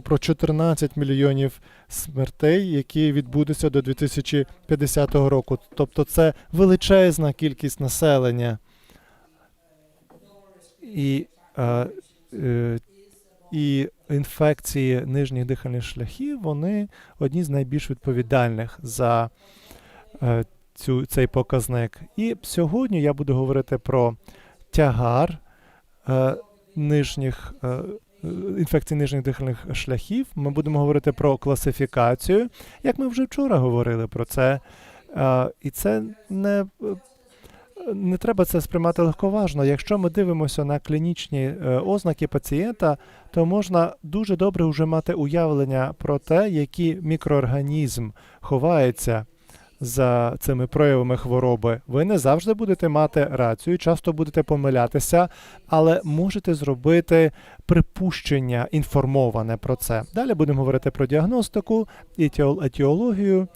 про 14 мільйонів смертей, які відбудуться до 2050 року. Тобто це величезна кількість населення. І, е, е, і інфекції нижніх дихальних шляхів вони одні з найбільш відповідальних за е, цю, цей показник. І сьогодні я буду говорити про тягар е, нижніх. Е, інфекцій дихальних шляхів. Ми будемо говорити про класифікацію, як ми вже вчора говорили про це. І це не, не треба це сприймати легковажно. Якщо ми дивимося на клінічні е, ознаки пацієнта, то можна дуже добре вже мати уявлення про те, який мікроорганізм ховається за цими проявами хвороби. Ви не завжди будете мати рацію, часто будете помилятися, але можете зробити припущення інформоване про це. Далі будемо говорити про діагностику і етіологію.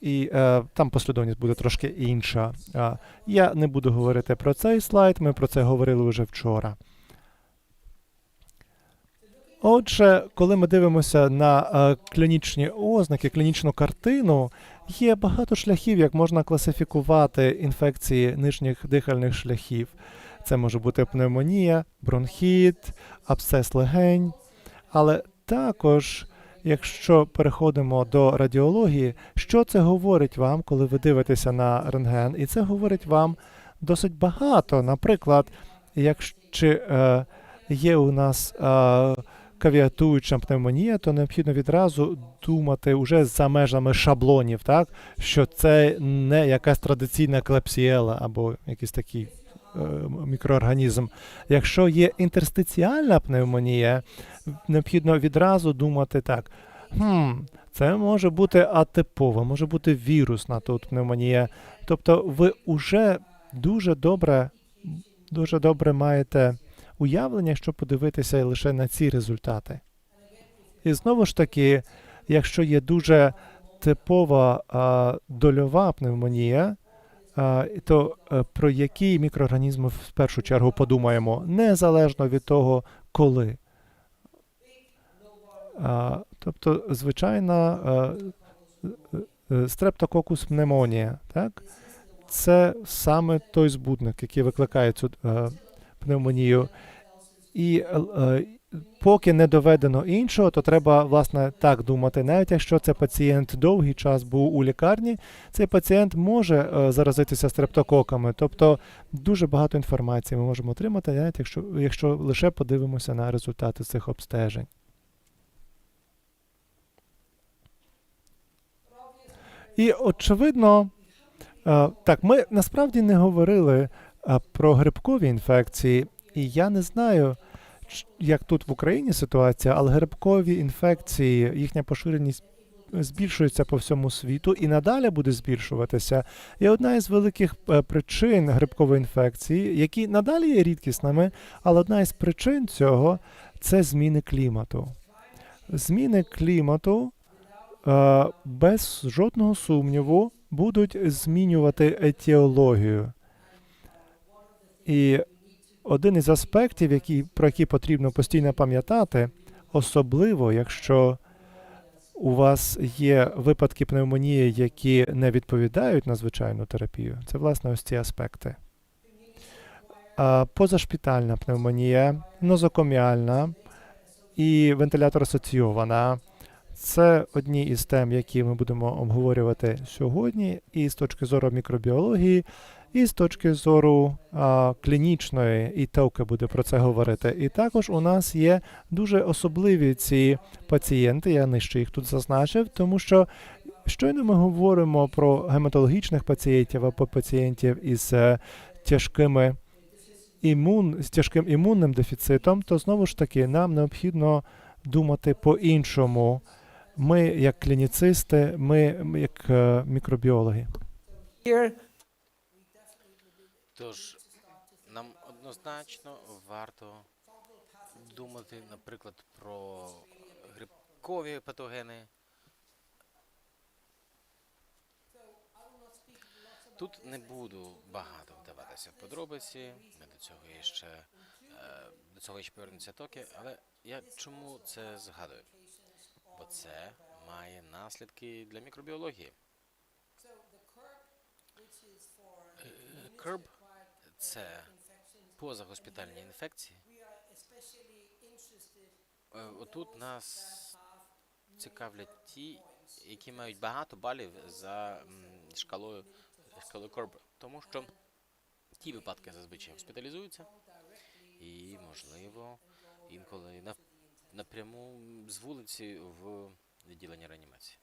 І е, там послідовність буде трошки інша. Я не буду говорити про цей слайд, ми про це говорили вже вчора. Отже, коли ми дивимося на е, клінічні ознаки, клінічну картину, є багато шляхів, як можна класифікувати інфекції нижніх дихальних шляхів. Це може бути пневмонія, бронхіт, абсцес легень. Але також, якщо переходимо до радіології, що це говорить вам, коли ви дивитеся на рентген? І це говорить вам досить багато. Наприклад, якщо е, є у нас е, кавіатуюча пневмонія, то необхідно відразу думати уже за межами шаблонів, так що це не якась традиційна клепсіела або якийсь такий е, мікроорганізм. Якщо є інтерстиціальна пневмонія, необхідно відразу думати так. Хм, це може бути атипова, може бути вірусна тут пневмонія. Тобто ви вже дуже добре, дуже добре маєте уявлення, якщо подивитися лише на ці результати. І знову ж таки, якщо є дуже типова а, дольова пневмонія, а, то а, про які мікроорганізми в першу чергу подумаємо, незалежно від того, коли. А, тобто, звичайна а, е, стрептококус пневмонія, так? Це саме той збудник, який викликає цю е, пневмонію. І е, поки не доведено іншого, то треба власне так думати. Навіть якщо це пацієнт довгий час був у лікарні, цей пацієнт може е, заразитися стрептококами. Тобто дуже багато інформації ми можемо отримати, навіть якщо, якщо лише подивимося на результати цих обстежень. І очевидно, е, так, ми насправді не говорили про грибкові інфекції, і я не знаю, як тут в Україні ситуація, але грибкові інфекції, їхня поширеність збільшується по всьому світу і надалі буде збільшуватися. І одна із великих е, причин грибкової інфекції, які надалі є рідкісними, але одна із причин цього це зміни клімату. Зміни клімату е, без жодного сумніву будуть змінювати етіологію. І один із аспектів, які, про які потрібно постійно пам'ятати, особливо якщо у вас є випадки пневмонії, які не відповідають на звичайну терапію, це власне ось ці аспекти. Позашпітальна пневмонія, нозокоміальна і вентилятор асоційована. Це одні із тем, які ми будемо обговорювати сьогодні, і з точки зору мікробіології, і з точки зору а, клінічної, і Товка буде про це говорити. І також у нас є дуже особливі ці пацієнти, я нижче їх тут зазначив, тому що щойно ми говоримо про гематологічних пацієнтів або пацієнтів із е, тяжкими імун, з тяжким імунним дефіцитом, то знову ж таки нам необхідно думати по-іншому. Ми, як клініцисти, ми ми як е, мікробіологи. Тож нам однозначно варто думати, наприклад, про грибкові патогени. Тут не буду багато вдаватися в подробиці. Ми до цього є ще е, до цього ще повернуться токи, але Я чому це згадую? Бо це має наслідки для мікробіології. Керб це позагоспітальні інфекції. Е, Отут нас цікавлять ті, які мають багато балів за шкалою шкалою Керб, тому що ті випадки зазвичай госпіталізуються, і можливо інколи напряму з вулиці в відділення реанімації.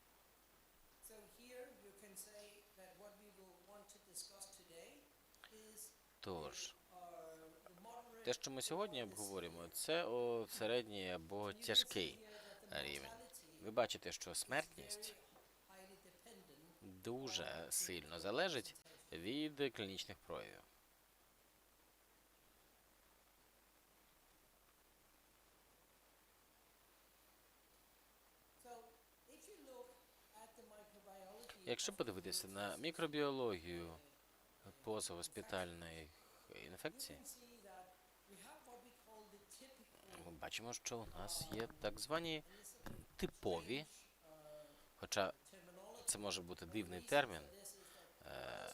Тож, те, що ми сьогодні обговорюємо, це о, середній або тяжкий рівень. Ви бачите, що смертність дуже сильно залежить від клінічних проявів. Якщо подивитися на мікробіологію the typical ми бачимо, що у нас є так звані типові, хоча це може бути дивний термін. е,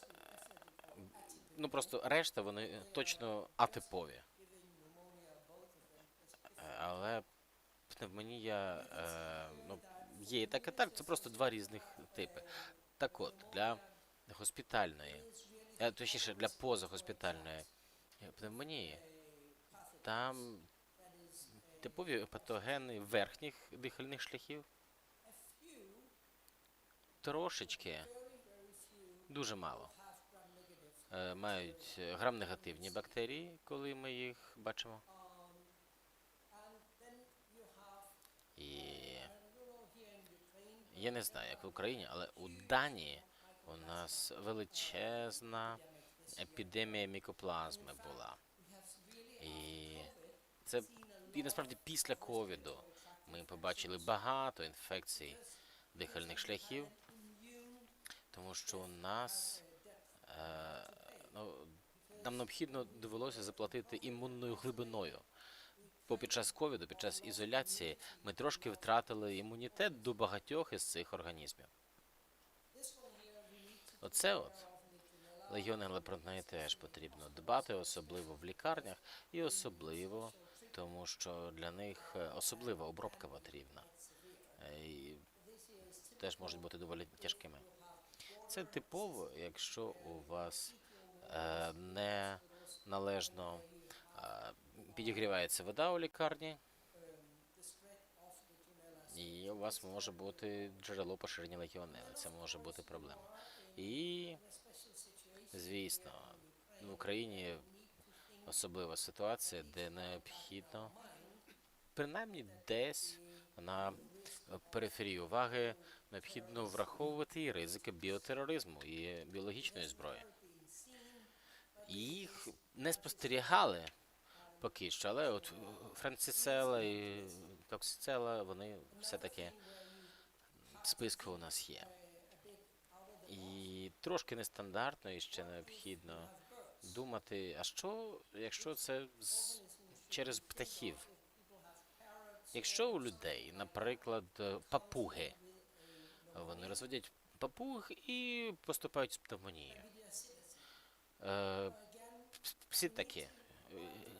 Ну просто решта вони точно атипові. Але пневмонія е, ну, є і так, і так. Це просто два різних типи. Так от, для госпітальної, е, точніше, для позагоспітальної пневмонії, там типові патогени верхніх дихальних шляхів. Трошечки, дуже мало. Е, Мають грам-негативні бактерії, коли ми їх бачимо. І я не знаю, як в Україні, але у Данії у нас величезна епідемія мікоплазми була. І це і насправді після ковіду ми побачили багато інфекцій дихальних шляхів, тому що у нас е, ну, нам необхідно довелося заплатити імунною глибиною. Бо під час ковіду, під час ізоляції, ми трошки втратили імунітет до багатьох із цих організмів. Оце от легіонелла про теж потрібно дбати, особливо в лікарнях, і особливо тому, що для них е, особлива обробка потрібна. Е, І теж можуть бути доволі тяжкими. Це типово, якщо у вас е, не належно е, підігрівається вода у лікарні, і у вас може бути джерело поширення легіонели. Це може бути проблема. І, звісно, в Україні особлива ситуація, де необхідно принаймні десь на периферії уваги необхідно враховувати і ризики біотероризму і біологічної зброї. Їх не спостерігали поки що, але от Францисела і Токсицела, вони все-таки в списку у нас є. Трошки нестандартно і ще необхідно думати, а що, якщо це з, через птахів? Якщо у людей, наприклад, е, папуги, вони розводять папуг і поступають з пневмонією. Е, пситаки, е,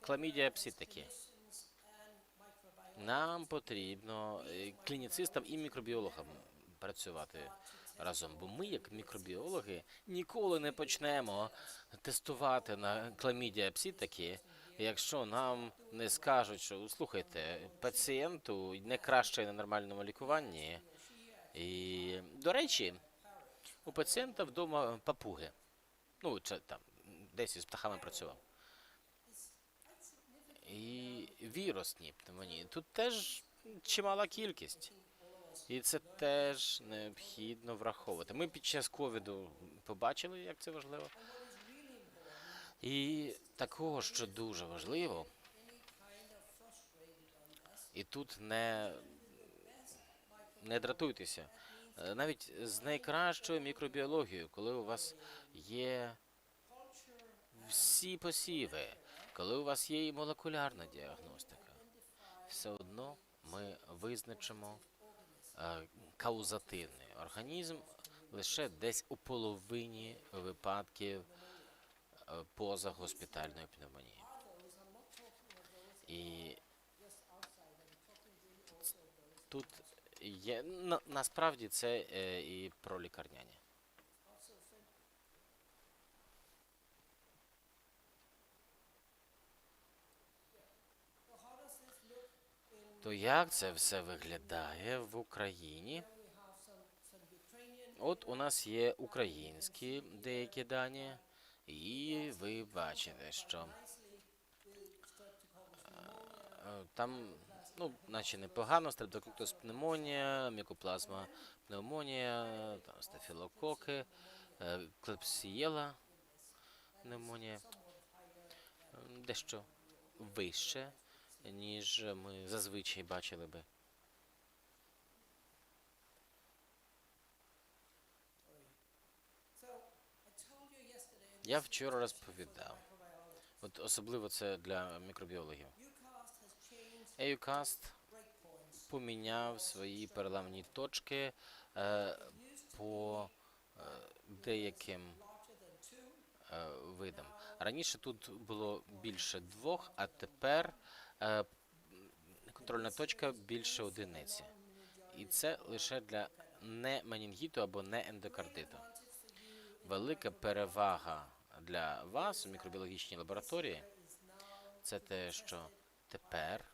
кламідія пситаки. Нам потрібно е, клініцистам і мікробіологам працювати разом, бо ми, як мікробіологи, ніколи не почнемо тестувати на кламідія пситаки, якщо нам не скажуть, що слухайте, пацієнту не краще на нормальному лікуванні. І, до речі, у пацієнта вдома папуги. Ну, чи там десь із птахами працював. І вірусні пневмонії. Тут теж чимала кількість. І це теж необхідно враховувати. Ми під час ковіду побачили, як це важливо. І такого, що дуже важливо, і тут не, не дратуйтеся. Е, Навіть з найкращою мікробіологією, коли у вас є всі посіви, коли у вас є і молекулярна діагностика, все одно ми визначимо каузативний організм лише десь у половині випадків поза позагоспітальної пневмонії. І тут є на, насправді це е, і про лікарняні. То як це все виглядає в Україні? От у нас є українські деякі дані, і ви бачите, що е, там, ну, наче непогано, стрептококтус пневмонія, мікоплазма пневмонія, там стафілококи, е, клепсієла пневмонія. Дещо вище, ніж ми зазвичай бачили би. Я вчора розповідав. От особливо це для мікробіологів. EUCAST поміняв свої переламні точки е, по е, деяким е, видам. Раніше тут було більше двох, а тепер контрольна точка більше одиниці. І це лише для не менінгіту або не ендокардиту. Велика перевага для вас у мікробіологічній лабораторії це те, що тепер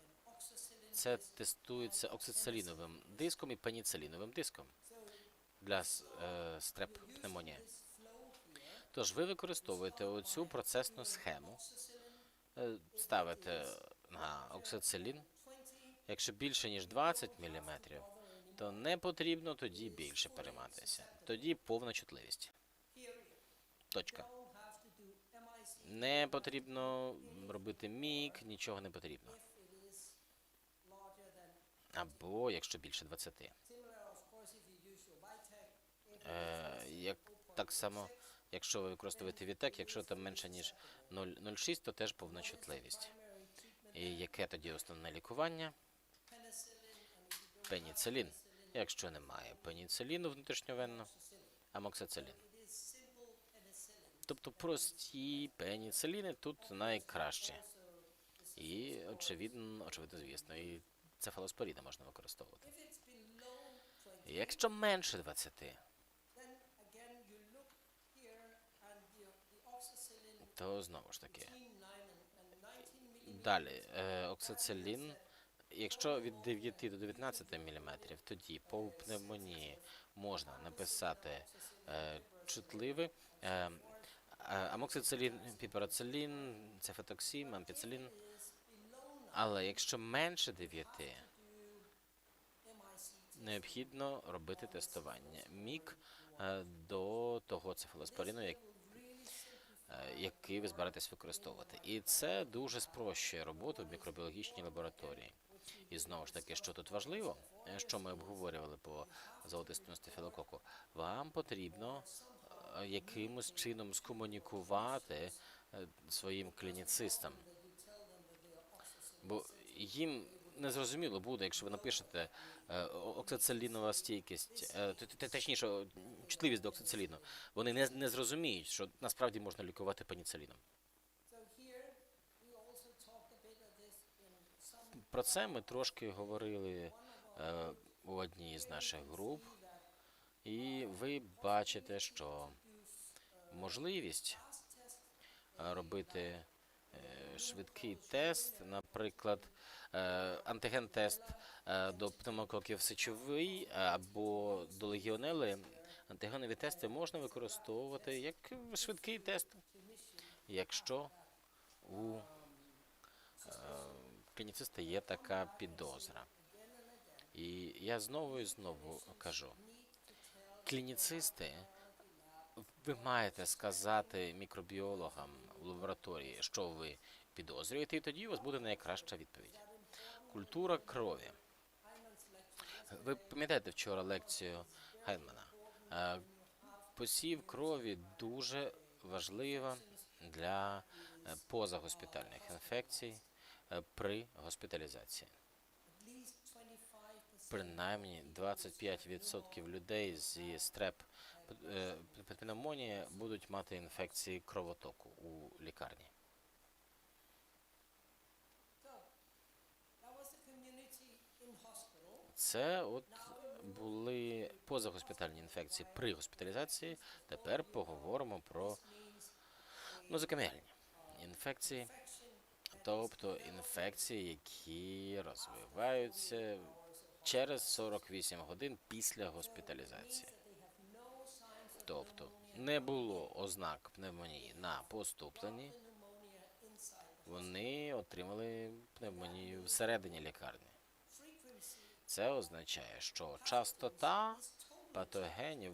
це тестується оксициліновим диском і пеніциліновим диском для е, стреп пневмонії. Тож ви використовуєте оцю процесну схему, е, ставите на оксицилін. Якщо більше ніж 20 мм, то не потрібно тоді більше перейматися. Тоді повна чутливість. Точка. Не потрібно робити мік, нічого не потрібно. Або якщо більше 20. Е, як, так само, якщо ви використовуєте відтек, якщо там менше ніж 0,06, то теж повна чутливість. І яке тоді основне лікування? Пеніцилін. Якщо немає пеніциліну внутрішньовенно, амоксицилін. Тобто прості пеніциліни тут найкращі. І очевидно, очевидно, звісно, і цефалоспоріди можна використовувати. Якщо менше 20, то знову ж таки. Далі, е, оксицилін. Якщо від 9 до 19 мм, тоді по пневмонії можна написати е, чутливий е, амоксицилін, піперацилін, цефетоксим, ампіцилін. Але якщо менше 9, необхідно робити тестування мік до того цефалоспорину, як, е, який ви збираєтесь використовувати. І це дуже спрощує роботу в мікробіологічній лабораторії. І знову ж таки, що тут важливо, е, що ми обговорювали по золотистому стафілококу, вам потрібно е, якимось чином скомунікувати е, своїм клініцистам. Бо їм незрозуміло буде, якщо ви напишете е, о- оксицилінова стійкість, е, точніше, чутливість до оксициліну. Вони не, не зрозуміють, що насправді можна лікувати пеніциліном. Про це ми трошки говорили е, у одній з наших груп, і ви бачите, що можливість робити швидкий тест, наприклад, е, антиген-тест е, до пневмококів сечовий або до легіонели, антигенові тести можна використовувати як швидкий тест, якщо у е, клініциста є така підозра. І я знову і знову кажу: клініцисти, ви маєте сказати мікробіологам в лабораторії, що ви підозрюєте, і тоді у вас буде найкраща відповідь. Культура крові. Ви пам'ятаєте вчора лекцію Гайнмана? Е, Посів крові дуже важлива для е, позагоспітальних інфекцій е, при госпіталізації. принаймні 25% людей зі стреп пневмонії будуть мати інфекції кровотоку у лікарні. Це от були позагоспітальні інфекції при госпіталізації. Тепер поговоримо про нозокоміальні інфекції, тобто інфекції, які розвиваються через 48 годин після госпіталізації. Тобто не було ознак пневмонії на поступленні, вони отримали пневмонію всередині лікарні. Це означає, що частота патогенів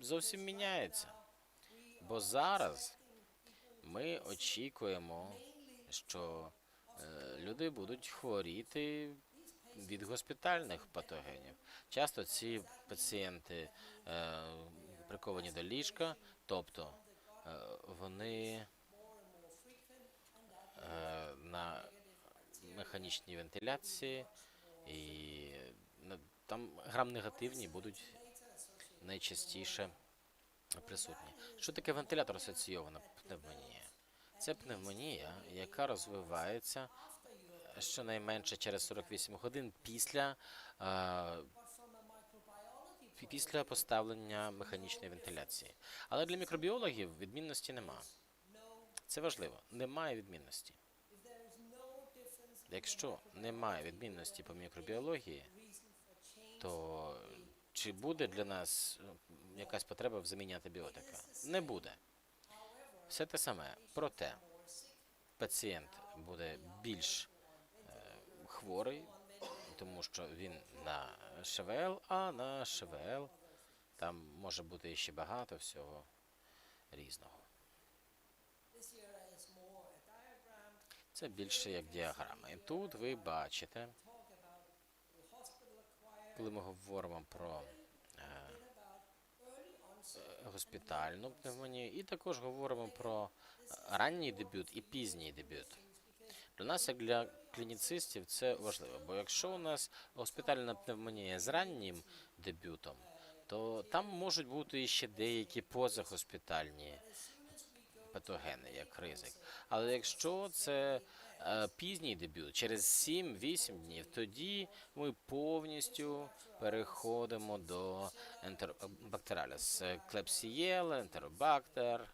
зовсім міняється. Бо зараз ми очікуємо, що е, люди будуть хворіти від госпітальних патогенів. Часто ці пацієнти е, приковані до ліжка, тобто е, вони е, на механічній вентиляції, і там грам-негативні будуть найчастіше присутні. Що таке вентилятор асоційована пневмонія? Це пневмонія, яка розвивається щонайменше через 48 годин після, е, після поставлення механічної вентиляції. Але для мікробіологів відмінності нема. Це важливо. Немає відмінності. Якщо немає відмінності по мікробіології, то чи буде для нас е, якась потреба в заміні антибіотика? Не буде. Все те саме. Проте пацієнт буде більш е, хворий, тому що він на ШВЛ, а на ШВЛ там може бути ще багато всього різного. Це більше як діаграма. І тут ви бачите, коли ми говоримо про е, госпітальну пневмонію, і також говоримо про ранній дебют і пізній дебют. Для нас, як для клініцистів, це важливо, бо якщо у нас госпітальна пневмонія з раннім дебютом, то там можуть бути ще деякі позагоспітальні патогени, як ризик. Але якщо це е, пізній дебют, через 7-8 днів, тоді ми повністю переходимо до ентеробактераліс. Клепсієл, ентеробактер,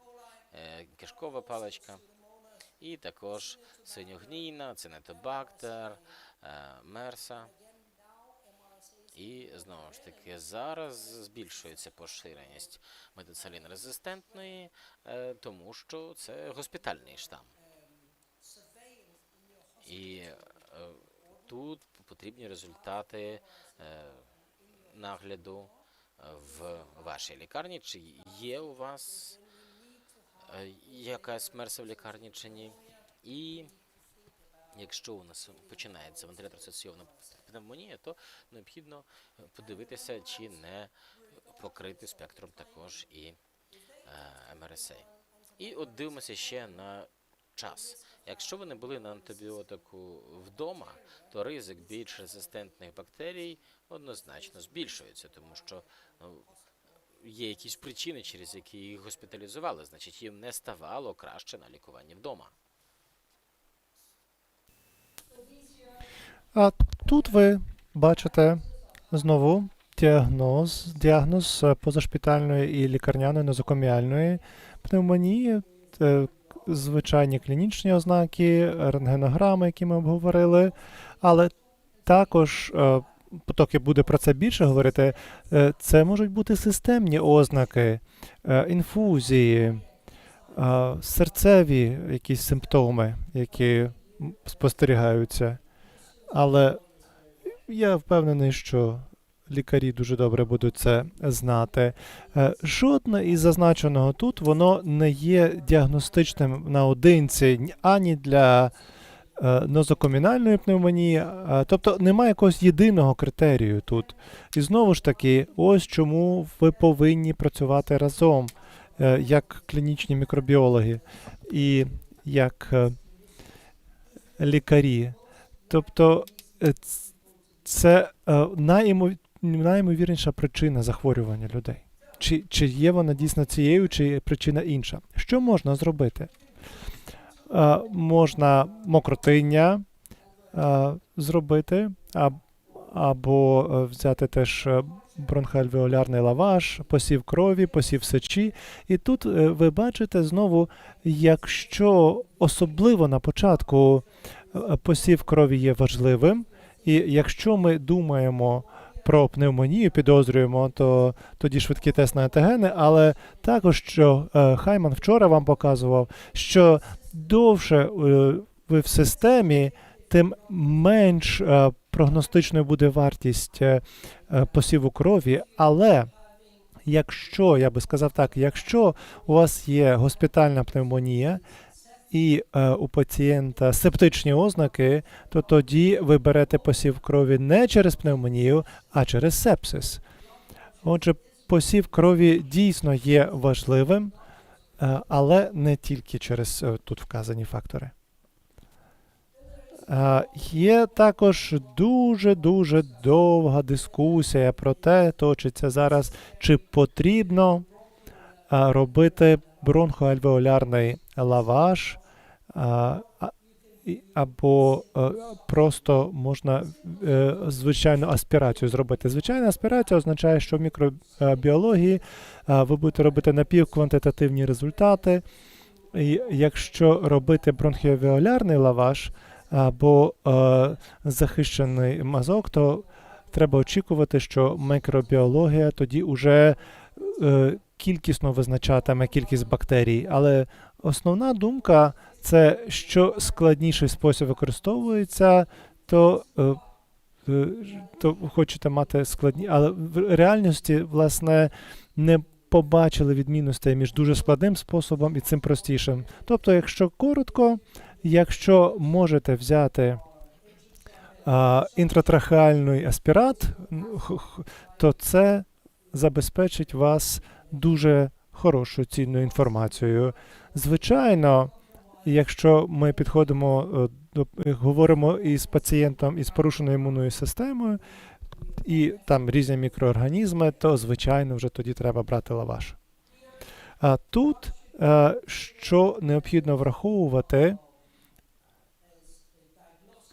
е, кишкова паличка. І також синьогнійна, цинетобактер, е, мерса. І знову ж таки зараз збільшується поширеність метицилін резистентної, е, тому що це госпітальний штам. І е, тут потрібні результати е, нагляду в вашій лікарні. Чи є у вас якась мерса в лікарні чи ні? І якщо у нас починається вентилятор пневмонія, то необхідно е, подивитися, чи не покрити спектром також і е, МРСА. І от дивимося ще на час. Якщо ви не були на антибіотику вдома, то ризик більш резистентних бактерій однозначно збільшується, тому що ну, є якісь причини, через які їх госпіталізували, значить їм не ставало краще на лікуванні вдома. А тут ви бачите знову діагноз, діагноз е, позашпітальної і лікарняної нозокоміальної пневмонії, звичайні клінічні ознаки, рентгенограми, які ми обговорили, але також, е, поки буде про це більше говорити, е, це можуть бути системні ознаки, інфузії, серцеві якісь симптоми, які спостерігаються. Але я впевнений, що лікарі дуже добре будуть це знати. Е, Жодне із зазначеного тут воно не є діагностичним наодинці ані для е, нозокомінальної пневмонії, тобто немає якогось єдиного критерію тут. І знову ж таки, ось чому ви повинні працювати разом, е, як клінічні мікробіологи і як е, лікарі. Тобто е, це е, найімовірніша причина захворювання людей. Чи, чи є вона дійсно цією, чи причина інша? Що можна зробити? Е, можна мокротиння е, зробити, а, або е, взяти теж бронхоальвеолярний лаваш, посів крові, посів сечі. І тут ви бачите знову, якщо особливо на початку посів крові є важливим, і якщо ми думаємо про пневмонію, підозрюємо, то тоді швидкий тест на антигени, але також що е, Хайман вчора вам показував, що довше е, ви в системі, тим менш е, прогностичною буде вартість е, е, посіву крові. Але якщо, я би сказав так, якщо у вас є госпітальна пневмонія і е, у пацієнта септичні ознаки, то тоді ви берете посів крові не через пневмонію, а через сепсис. Отже, посів крові дійсно є важливим, е, але не тільки через е, тут вказані фактори. Е, Є також дуже-дуже довга дискусія про те, точиться зараз, чи потрібно е, робити бронхоальвеолярний і- або е, просто можна е, звичайну аспірацію зробити. Звичайна аспірація означає, що в мікробіології е, ви будете робити напівквантитативні результати. І якщо робити бронхіовіолярний лаваш або захищений мазок, то треба очікувати, що мікробіологія тоді вже кількісно визначатиме кількість бактерій. Але основна думка це що складніший спосіб використовується, то, е, е, то хочете мати складні, але в реальності, власне, не побачили відмінностей між дуже складним способом і цим простішим. Тобто, якщо коротко, якщо можете взяти а, інтратрахеальний аспірат, то це забезпечить вас дуже хорошою цінною інформацією. Звичайно, якщо ми підходимо е, до говоримо із пацієнтом із порушеною імунною системою, і там різні мікроорганізми, то звичайно вже тоді треба брати лаваш. А тут е, що необхідно враховувати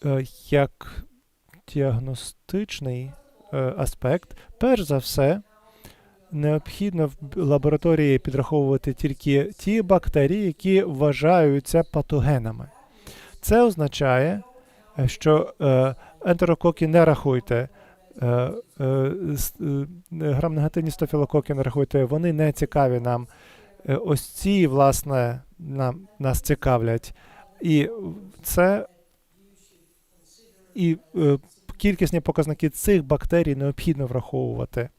е, як діагностичний аспект, перш за все, необхідно в лабораторії підраховувати тільки ті бактерії, які вважаються патогенами. Це означає, е, що е, ентерококи не рахуйте. е, е, с- е, Грам-негативні стафілококи не рахуйте, вони не цікаві нам. Ось ці, власне, нам, нас цікавлять. І це і е, кількісні показники цих бактерій необхідно враховувати.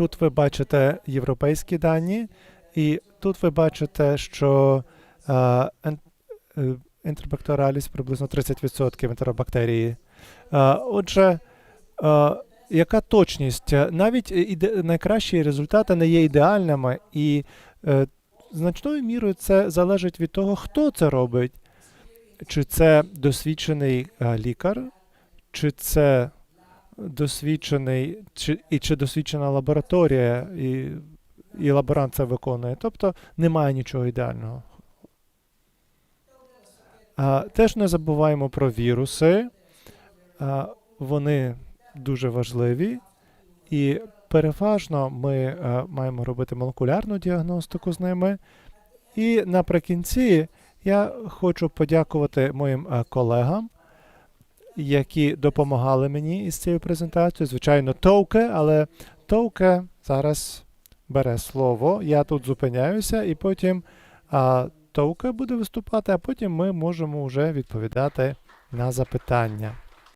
Тут ви бачите європейські дані, і тут ви бачите, що е, е, ентеробактеріаліс приблизно 30% ентеробактерії. Е, Отже, е, яка точність? Навіть іде, найкращі результати не є ідеальними, і значною мірою це залежить від того, хто це робить. Чи це досвідчений лікар, чи це досвідчений, чи, і чи досвідчена лабораторія, і, і лаборант це виконує. Тобто немає нічого ідеального. А, теж не забуваємо про віруси. А, вони дуже важливі, і переважно ми е, маємо робити молекулярну діагностику з ними. І наприкінці я хочу подякувати моїм е, колегам, які допомагали мені із цією презентацією. Звичайно, Товке, але Товке зараз бере слово. Я тут зупиняюся, і потім а, Товке буде виступати, а потім ми можемо вже відповідати на запитання.